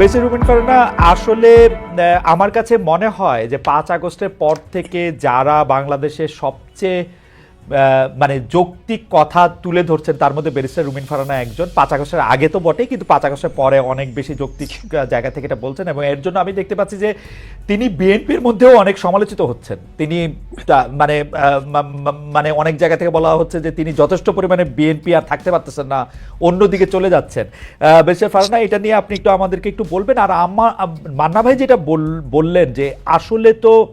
বেশি রোপণ করে না, আসলে আমার কাছে মনে হয় যে পাঁচ আগস্টের পর থেকে যারা বাংলাদেশের সবচেয়ে মানে যৌক্তিক কথা তুলে ধরছেন তার মধ্যে ব্যারিস্টার রুমিন ফারানা একজন। পাঁচ আগস্টের আগে তো বটেই কিন্তু পাঁচ আগস্টের পরে অনেক বেশি যৌক্তিক জায়গা থেকে এটা বলছেন এবং এর জন্য আমি দেখতে পাচ্ছি যে তিনি বিএনপির মধ্যেও অনেক সমালোচিত হচ্ছেন। তিনি মানে মানে অনেক জায়গা থেকে বলা হচ্ছে যে তিনি যথেষ্ট পরিমাণে বিএনপি আর থাকতে পারতেছেন না অন্যদিকে চলে যাচ্ছেন। আহ, বেরিস্টার ফারানা এটা নিয়ে আপনি একটু আমাদেরকে একটু বলবেন। আর আমার মান্না ভাই যেটা বল- বললেন যে আসলে তো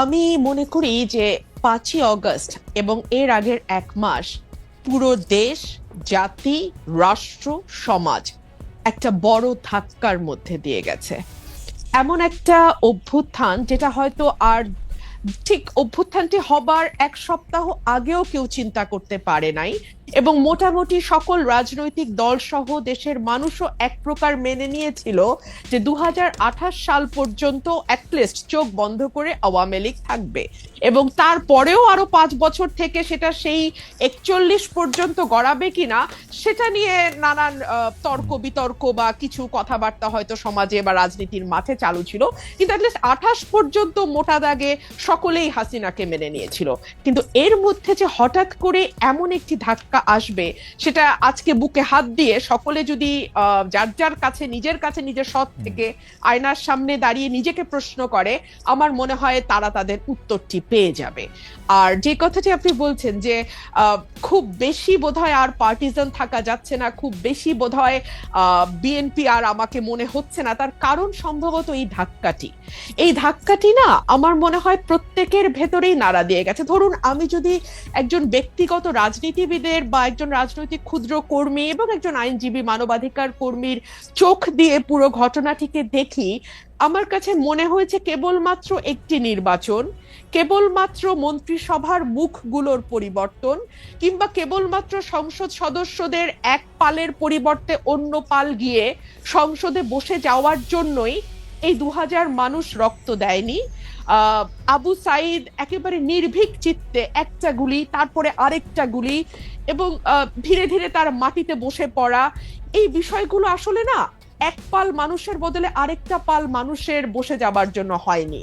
আমি মনে করি যে পাঁচই অগস্ট এবং এর আগের এক মাস পুরো দেশ, জাতি, রাষ্ট্র, সমাজ একটা বড় ধাক্কার মধ্যে দিয়ে গেছে। এমন একটা অভ্যুত্থান যেটা হয়তো আর ঠিক অভ্যুত্থানটি হবার এক সপ্তাহ আগেও কেউ চিন্তা করতে পারে নাই। এবং মোটামুটি সকল রাজনৈতিক দল সহ দেশের মানুষও এক প্রকার মেনে নিয়েছিল যে দু হাজার আঠাশ সাল পর্যন্ত অ্যাটলিস্ট চোখ বন্ধ করে আওয়ামী লীগ থাকবে। এবং তারপরেও আরও পাঁচ বছর থেকে সেটা সেই একচল্লিশ পর্যন্ত গড়াবে কিনা, সেটা নিয়ে নানান তর্ক বিতর্ক বা কিছু কথাবার্তা হয়তো সমাজে বা রাজনীতির মাঠে চালু ছিল। কিন্তু অ্যাটলিস্ট আঠাশ পর্যন্ত মোটা দাগে সকলেই হাসিনাকে মেনে নিয়েছিল। কিন্তু এর মধ্যে যে হঠাৎ করে এমন একটি ধাক্কা আসবে সেটা আজকে বুকে হাত দিয়ে সকলে যদি যার যার কাছে নিজের কাছে নিজের সৎ থেকে আয়নার সামনে দাঁড়িয়ে নিজেকে প্রশ্ন করে আমার মনে হয় তারা তাদের উত্তরটি পেয়ে যাবে। আর যে কথাটি আপনি বলছেন যে খুব বেশি বোধহয় আর পার্টিজান থাকা যাচ্ছে না খুব বেশি বোধহয় বিএনপি আর আমাকে মনে হচ্ছে না তার কারণ সম্ভবত এই ধাক্কাটি। এই ধাক্কাটি না আমার মনে হয় প্রত্যেকের ভেতরেই নাড়া দিয়ে গেছে। ধরুন আমি যদি একজন ব্যক্তিগত রাজনীতিবিদের বা একজন রাজনৈতিক ক্ষুদ্র কর্মী এবং একজন আইনজীবী, মানবাধিকার কর্মীর চোখ দিয়ে পুরো ঘটনাটিকে দেখি, আমার কাছে মনে হয়েছে কেবলমাত্র একটি নির্বাচন, কেবলমাত্র মন্ত্রিসভার মুখগুলোর পরিবর্তন, কিংবা কেবলমাত্র সংসদ সদস্যদের এক পালের পরিবর্তে অন্য পাল গিয়ে সংসদে বসে যাওয়ার জন্যই এই দু হাজার মানুষ রক্ত দেয়নি। আবু সাইদ একেবারে নির্ভীক চিত্তে একটা গুলি, তারপরে আরেকটা গুলি এবং ধীরে ধীরে তার মাটিতে বসে পড়া। এই বিষয়গুলো আসলে না, এক পাল মানুষের বদলে আরেকটা পাল মানুষের বসে যাবার জন্য হয়নি।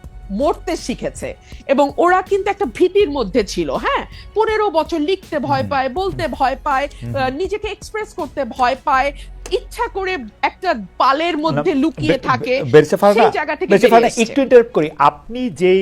মরতে শিখেছে। এবং ওরা কিন্তু একটা ভীতির মধ্যে ছিল হ্যাঁ? পনেরো বছর লিখতে ভয় পায় বলতে ভয় পায় নিজেকে এক্সপ্রেস করতে ভয় পায় ইচ্ছা করে একটা পালের মধ্যে লুকিয়ে থাকে সেই জায়গা থেকে। একটু ইন্টারাপ্ট করি। আপনি যেই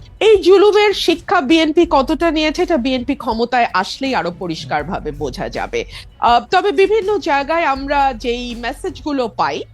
এই জুলুমের শিক্ষা বিএনপি কতটা নিয়েছে এটা বিএনপি ক্ষমতায় আসলেই আরও পরিষ্কারভাবে বোঝা যাবে। তবে বিভিন্ন জায়গায় আমরা যেই মেসেজগুলো পাই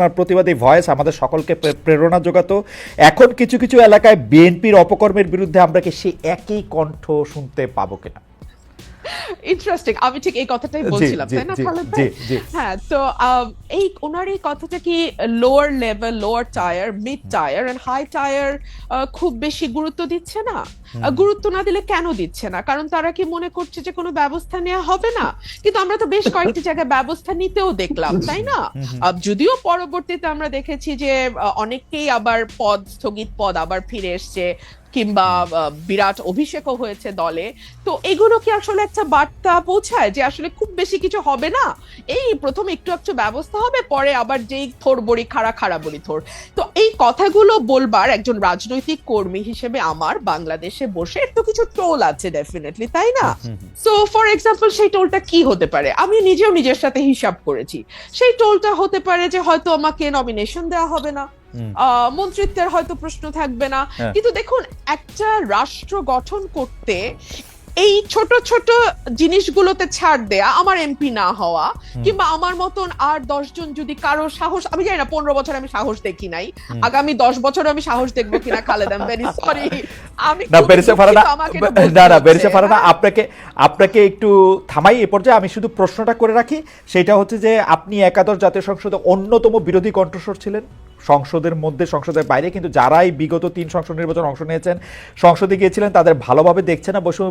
ফারানার প্রতিবাদী ভয়েস আমাদের সকলকে প্রেরণা যোগাতো। এখন কিছু কিছু এলাকায় বিএনপির অপকর্মের বিরুদ্ধে আমরা কি সেই একই কণ্ঠ শুনতে পাবো কিনা? ইন্টারেস্টিং আমি ঠিক এই কথাটাই বলছিলাম তাই না? খালেদ ভাই হ্যাঁ তো এই ওনার এই কথাটা কি lower level lower tier mid tier and high tier খুব বেশি গুরুত্ব দিচ্ছে না? গুরুত্ব না দিলে কেন দিচ্ছে না? কারণ তারা কি মনে করছে যে কোনো ব্যবস্থা নেওয়া হবে না? কিন্তু আমরা তো বেশ কয়েকটি জায়গায় ব্যবস্থা নিতেও দেখলাম তাই না? যদিও পরবর্তীতে আমরা দেখেছি যে অনেককেই আবার পদ স্থগিত পদ আবার ফিরে এসছে কিংবা বিরাট অভিষেকও হয়েছে দলে। তো এগুলো কি আসলে একটা বার্তা পৌঁছায় যে আসলে খুব বেশি কিছু হবে না? এই প্রথম একটু একটু ব্যবস্থা হবে পরে আবার যেই থোর বড়ি খাড়া খাড়া বড়ি থোর। তো এই কথাগুলো বলবার একজন রাজনৈতিক কর্মী হিসেবে আমার বাংলাদেশে বসে এর তো কিছু টোল আছে ডেফিনেটলি তাই না? সো ফর এক্সাম্পল সেই টোলটা কি হতে পারে? আমি নিজেও নিজের সাথে হিসাব করেছি। সেই টোলটা হতে পারে যে হয়তো আমাকে নমিনেশন দেওয়া হবে না। আহ, মন্ত্রিত্বের হয়তো প্রশ্ন থাকবে না। হ্যাঁ। কিন্তু দেখুন একটা রাষ্ট্র গঠন করতে এই ছোট ছোট জিনিসগুলোতে ছাড় দেয়া আমার এমপি না হওয়া কিংবা আমার মতন আর দশজন যদি কারও সাহস আমি জানি না পনেরো বছর আমি সাহস দেখি নাই। আগামী দশ বছর আমি সাহস দেখব কিনা খালেদ আম ভেরি সরি আমি না বেরিসে ফারানা না না বেরিসে ফারানা। আপনাকে আপনাকে একটু থামাই এ পর্যায়ে আমি শুধু প্রশ্নটা করে রাখি। সেটা হচ্ছে যে আপনি একাদশ জাতীয় সংসদে অন্যতম বিরোধী কণ্ঠস্বর ছিলেন? সংসদের মধ্যে, সংসদের বাইরে, কিন্তু যারাই বিগত তিন সংসদ নির্বাচন অংশ নিয়েছেন, সংসদে গিয়েছিলেন, তাদের ভালোভাবে দেখছে না, বৈষম্য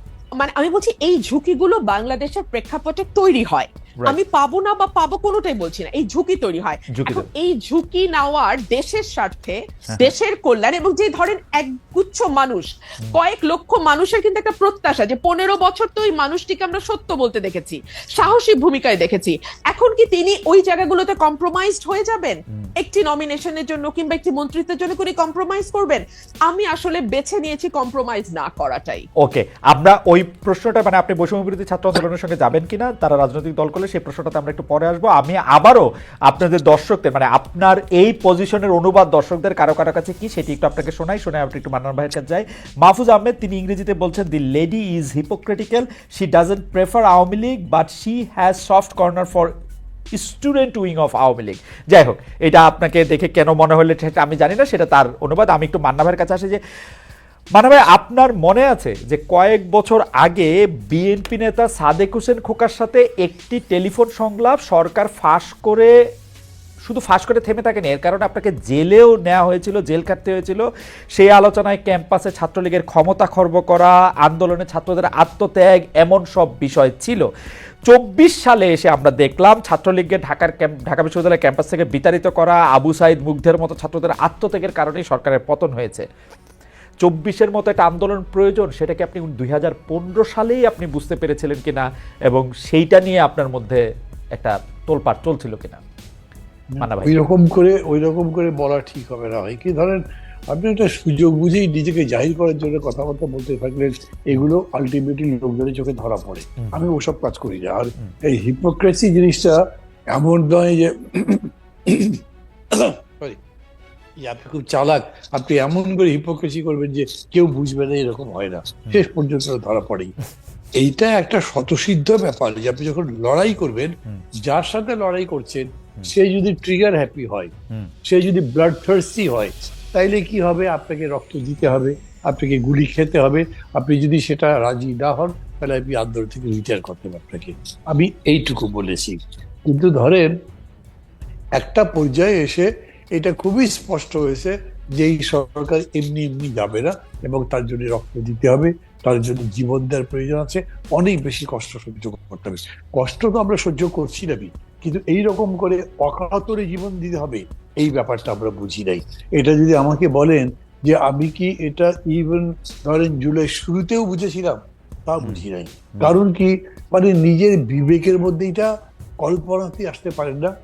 মানে আমি বলছি এই ঝুঁকিগুলো বাংলাদেশের প্রেক্ষাপটে তৈরি হয়। আমি পাবো না বা পাবো কোনোটাই বলছি না। এই ঝুঁকি তৈরি হয়। এখন এই ঝুঁকি নেওয়ার দেশের স্বার্থে হ্যাঁ। দেশের কল্যাণ এবং যে ধরেন একগুচ্ছ মানুষ কয়েক লক্ষ মানুষের কিন্তু একটা প্রত্যাশা যে পনেরো বছর তো ওই মানুষটিকে আমরা সত্য বলতে দেখেছি সাহসী ভূমিকায় দেখেছি। এখন কি তিনি ওই জায়গাগুলোতে কম্প্রোমাইজড হয়ে যাবেন? একটি নমিনেশনের জন্য কিংবা একটি মন্ত্রিত্বের জন্য কোনো কম্প্রোমাইজ করবেন? আমি আসলে বেছে নিয়েছি কম্প্রোমাইজ না করাটাই। ওকে, আমরা ওই প্রশ্নটা মানে আপনি বৈষম্য বিরোধী ছাত্র আন্দোলনের সঙ্গে যাবেন কিনা, তারা রাজনৈতিক দল করলে সেই প্রশ্নটাতে আমরা একটু পরে আসব। আমি আবারও আপনাদের দর্শকদের মানে আপনার এই পজিশনের অনুবাদ দর্শকদের কারও কারও কাছে কি, সেটি একটু আপনাকে শোনাই, শুনে আপনি একটু মান্নান ভাইয়ের কাছে যাই। মাহফুজ আহমেদ, তিনি ইংরেজিতে বলছেন the lady is hypocritical she doesn't prefer Awami League but she has soft corner for student wing of Awami League. যাই হোক, এটা আপনাকে দেখে কেন মনে হলে সেটা আমি জানি না, সেটা তার অনুবাদ। আমি একটু মান্না ভাইয়ের কাছে আসি যে মানে ভাই, আপনার মনে আছে যে কয়েক বছর আগে বিএনপি নেতা সাদেক হোসেন খোকার সাথে একটি টেলিফোন সংলাপ সরকার ফাঁস করে, শুধু ফাঁস করে থেমে থাকেনি, এর কারণে আপনাকে জেলেও নেওয়া হয়েছিল, জেল কাটতে হয়েছিল। সেই আলোচনায় ক্যাম্পাসে ছাত্রলীগের ক্ষমতা খর্ব করা, আন্দোলনে ছাত্রদের আত্মত্যাগ, এমন সব বিষয় ছিল। চব্বিশ সালে এসে আমরা দেখলাম ছাত্রলীগকে ঢাকার ঢাকা বিশ্ববিদ্যালয়ের ক্যাম্পাস থেকে বিতাড়িত করা আবু সাইদ মুগ্ধের মতো ছাত্রদের আত্মত্যাগের কারণেই সরকারের পতন হয়েছে। চব্বিশের মতো একটা আন্দোলন প্রয়োজন সেটাকে আপনি দুই হাজার পনেরো সালেই আপনি বুঝতে পেরেছিলেন কিনা এবং সেইটা নিয়ে আপনার মধ্যে একটা তোলপাড় চলছিল কিনা? মান্না ভাই ওই রকম করে ওই রকম করে বলা ঠিক হবে না। হয় কি ধরেন আপনি একটা সুযোগ বুঝেই নিজেকে জাহির করার জন্য কথাবার্তা বলতে থাকলেন এগুলো আলটিমেটলি লোকজনের চোখে ধরা পড়ে। আমি ওসব কাজ করি না। আর এই হিপোক্রেসি জিনিসটা এমন নয় যে আপনি খুব চালাক। আপনি এমন করে হিপোক্রেসি করবেন যে কেউ বুঝবে না এরকম হয় না। শেষ পর্যন্ত ধরা পড়েই। এইটা একটা স্বতঃসিদ্ধ ব্যাপার যে আপনি যখন লড়াই করবেন যার সাথে লড়াই করছেন সে যদি ট্রিগার হ্যাপি হয় সে যদি ব্লাড থার্সি হয় তাইলে কি হবে? আপনাকে রক্ত দিতে হবে, আপনাকে গুলি খেতে হবে। আপনি যদি সেটা রাজি না হন, তাহলে আপনি আন্দোলন থেকে রিটায়ার করতে হবে আপনাকে। আমি এইটুকু বলেছি। কিন্তু ধরেন, একটা পর্যায়ে এসে এটা খুবই স্পষ্ট হয়েছে যে এই সরকার এমনি এমনি যাবে না এবং তার জন্য রক্ত দিতে হবে, তার জন্য জীবন দেওয়ার প্রয়োজন আছে, অনেক বেশি কষ্ট সহ্য করতে হবে। কষ্ট তো আমরা সহ্য করছি না, কিন্তু এই রকম করে অকাতরে জীবন দিতে হবে এই ব্যাপারটা আমরা বুঝি নাই। এটা যদি আমাকে বলেন যে আমি কি এটা ইভেন ধরেন জুলাই শুরুতেও বুঝেছিলাম তা বুঝি নাই। কারণ কি? মানে নিজের বিবেকের মধ্যে এটা কল্পনাতে আসতে পারেন না।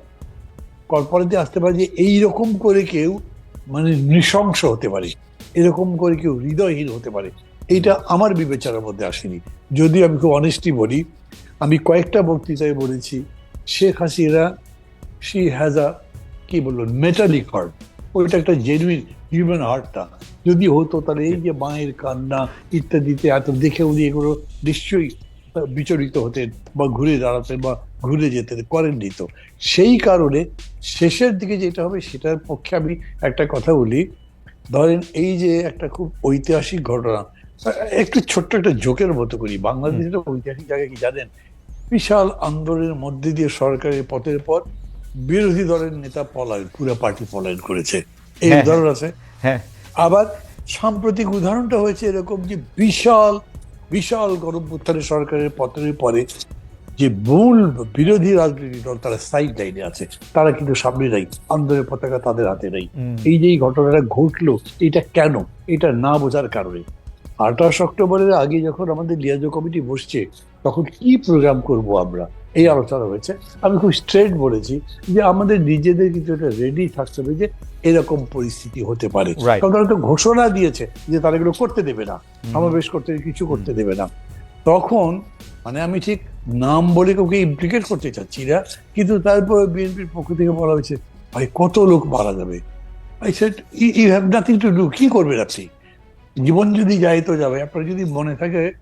কল্পনাতে আসতে পারে যে এই রকম করে কেউ মানে নৃশংস হতে পারে এরকম করে কেউ হৃদয়হীন হতে পারে। এইটা আমার বিবেচনার মধ্যে আসেনি। যদি আমি খুব অনেস্টলি বলি আমি কয়েকটা বক্তৃতায় বলেছি Sheikh Hasina she has a কি বলল? মেটালিক হার্ট ওইটা একটা জেনুইন হিউম্যান হার্টটা যদি হতো তাহলে এই যে মায়ের কান্না ইত্যাদিতে এত দেখে উনি এগুলো নিশ্চয়ই বিচলিত হতেন বা ঘুরে দাঁড়াতেন বা ঘুরে যেতেন করেননি তো। সেই কারণে শেষের দিকে যেটা হবে সেটার পক্ষে আমি একটা কথা বলি। ধরেন এই যে একটা খুব ঐতিহাসিক ঘটনা একটু ছোট্ট একটা জোকের মতো করি। বাংলাদেশের ঐতিহাসিক জায়গা কি জানেন? বিশাল আন্দোলনের মধ্যে দিয়ে সরকারের পথের পর বিরোধী দলের নেতা পলায়ন পুরো পার্টি পলায়ন করেছে। এই হ্যাঁ, উদাহরণ আছে। হ্যাঁ আবার সাম্প্রতিক উদাহরণটা হয়েছে এরকম যে বিশাল বিশাল গণপুত্থানের সরকারের পতনের পরে যে মূল বিরোধী রাজনৈতিক দল তারা সাইড লাইনে আছে। তারা কিন্তু সামনে নাই। আন্দোলনের পতাকা তাদের হাতে নেই। এই যে এই ঘটনাটা ঘটলো এটা কেন? এটা না বোঝার কারণে। আঠাশ অক্টোবরের আগে যখন আমাদের লিয়াজো কমিটি বসছে তখন কি প্রোগ্রাম করব আমরা? এই আলোচনা হয়েছে। আমি খুব স্ট্রেট বলেছি যে আমাদের নিজেদের কিন্তু এটা রেডি থাকতে হবে যে এরকম পরিস্থিতি হতে পারে। কারণ তারা তো ঘোষণা দিয়েছে যে তারা এগুলো করতে দেবে না। সমাবেশ করতে কিছু করতে দেবে না। তখন মানে আমি ঠিক নাম বলে কাউকে ইমপ্লিকেট করতে চাচ্ছি না কিন্তু তারপর বিএনপির পক্ষ থেকে বলা হয়েছে ভাই কত লোক মারা যাবে? I said you have nothing to do কি করবেন আপনি? জীবন যদি যায় তো যাবে আপনার যদি মনে থাকে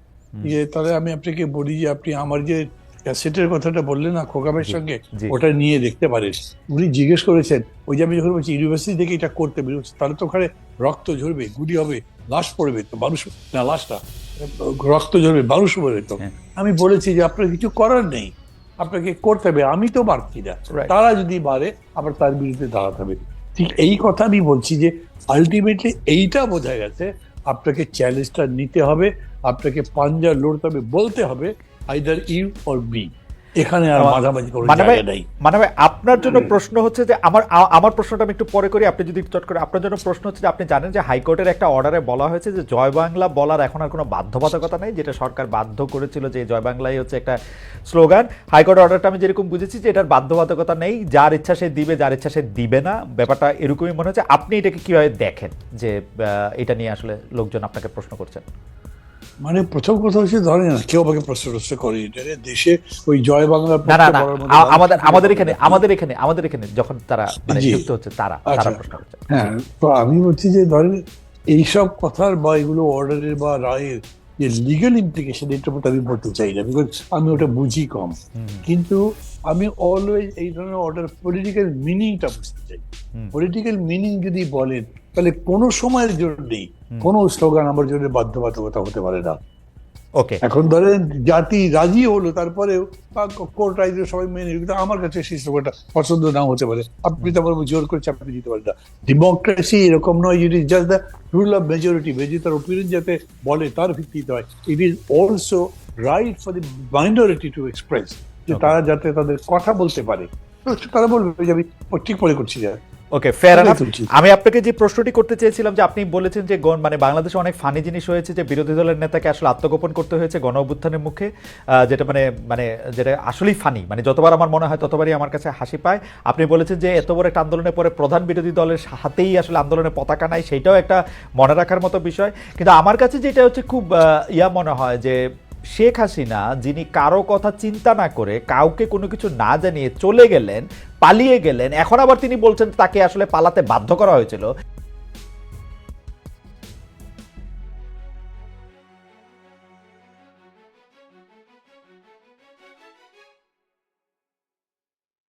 যে তাহলে আমি আপনাকে বলি যে আপনি আমার যে ক্যাসেটের কথাটা বললেন না খোকাবের সঙ্গে ওটা নিয়ে দেখতে পারেন। উনি জিজ্ঞেস করেছেন ওই যে আমি যখন বলছি ইউনিভার্সিটি থেকে এটা করতে বেরো তাহলে তো ওখানে রক্ত ঝরবে গুলি হবে লাশ পড়বে তো মানুষ না লাশটা রক্ত ঝরবে মানুষ পড়বে তো। হ্যাঁ। আমি বলেছি যে আপনার কিছু করার নেই আপনাকে করতে হবে আমি তো পারছি না। তারা যদি পারে আবার তার বিরুদ্ধে দাঁড়াতে হবে। ঠিক এই কথা আমি বলছি যে আলটিমেটলি এইটা বোঝা গেছে আপনাকে চ্যালেঞ্জটা নিতে হবে আপনাকে পাঞ্জা লড়তে হবে বলতে হবে আইদার ইউ অর বি এখানে আর মাঝামাঝি মানে ভাই মানে ভাই আপনার জন্য প্রশ্ন হচ্ছে যে আমার আমার প্রশ্নটা আমি একটু পরে করি আপনি যদি চট করে আপনার জন্য প্রশ্ন হচ্ছে যে আপনি জানেন যে হাইকোর্টের একটা অর্ডারে বলা হয়েছে যে জয় বাংলা বলার এখন আর কোনো বাধ্যবাধকতা নেই যেটা সরকার বাধ্য করেছিল যে জয় বাংলাই হচ্ছে একটা স্লোগান। হাইকোর্ট অর্ডারটা আমি যেরকম বুঝেছি যে এটার বাধ্যবাধকতা নেই যার ইচ্ছা সে দিবে যার ইচ্ছা সে দিবে না। ব্যাপারটা এরকমই মনে হচ্ছে। আপনি এটাকে কীভাবে দেখেন যে এটা নিয়ে আসলে লোকজন আপনাকে প্রশ্ন করছেন? মানে প্রথম কথা হচ্ছে ধরেন না কেউ আমাকে প্রশ্ন টশ্ন করে দেশে ওই জয় বাংলা না না আমাদের আমাদের এখানে আমাদের এখানে আমাদের এখানে যখন তারা মানে। যুক্ত হচ্ছে তারা তারা আচ্ছা। প্রশ্ন করছে। হ্যাঁ তো আমি বলছি যে ধরেন এইসব কথার বা এগুলো অর্ডারের বা রায়ের যে লিগাল ইমপ্লিকেশন এটার মধ্যে আমি বলতে চাই না বিকজ আমি ওটা বুঝি কম। কিন্তু আমি অলওয়েজ এই ধরনের অর্ডার পলিটিক্যাল মিনিংটা বুঝতে চাই। পলিটিক্যাল মিনিং যদি বলেন তাহলে কোনো সময়ের জন্যই কোনো স্লোগান আমার জন্য বাধ্যবাধকতা হতে পারে না। ওকে এখন ধরেন জাতি রাজি হলো তারপরেও কোর্ট সবাই মেনে। কিন্তু আমার কাছে সেই স্লোগানটা পছন্দ নাও হতে পারে। আপনি তো আমার জোর করে চাপিয়ে দিতে পারেন না। ডেমোক্রেসি এরকম নয় it is just the rule of majority majority তার ওপিনিয়ন যাতে বলে তার ভিত্তিতে হয়। It is also right for the minority to express যে তারা যাতে তাদের কথা বলতে পারে। তারা বলবে যে আমি ঠিক মনে করছি যে ওকে ফেয়ার। আমি আপনাকে যে প্রশ্নটি করতে চেয়েছিলাম যে আপনি বলেছেন যে গণ- মানে বাংলাদেশে অনেক ফানি জিনিস হয়েছে যে বিরোধী দলের নেতাকে আসলে আত্মগোপন করতে হয়েছে গণ অভ্যুত্থানের মুখে যেটা মানে মানে যেটা আসলেই ফানি মানে যতবার আমার মনে হয় ততবারই আমার কাছে হাসি পায়। আপনি বলেছেন যে এত বড় একটা আন্দোলনের পরে প্রধান বিরোধী দলের হাতেই আসলে আন্দোলনের পতাকা নাই সেইটাও একটা মনে রাখার মতো বিষয়। কিন্তু আমার কাছে যেটা হচ্ছে খুব আহ, ইয়া মনে হয় যে শেখ হাসিনা, যিনি কারও কথা চিন্তা না করে কাউকে কোনো কিছু না জানিয়ে চলে গেলেন, পালিয়ে গেলেন, এখন আবার তিনি বলছেন তাকে আসলে পালাতে বাধ্য করা হয়েছিল।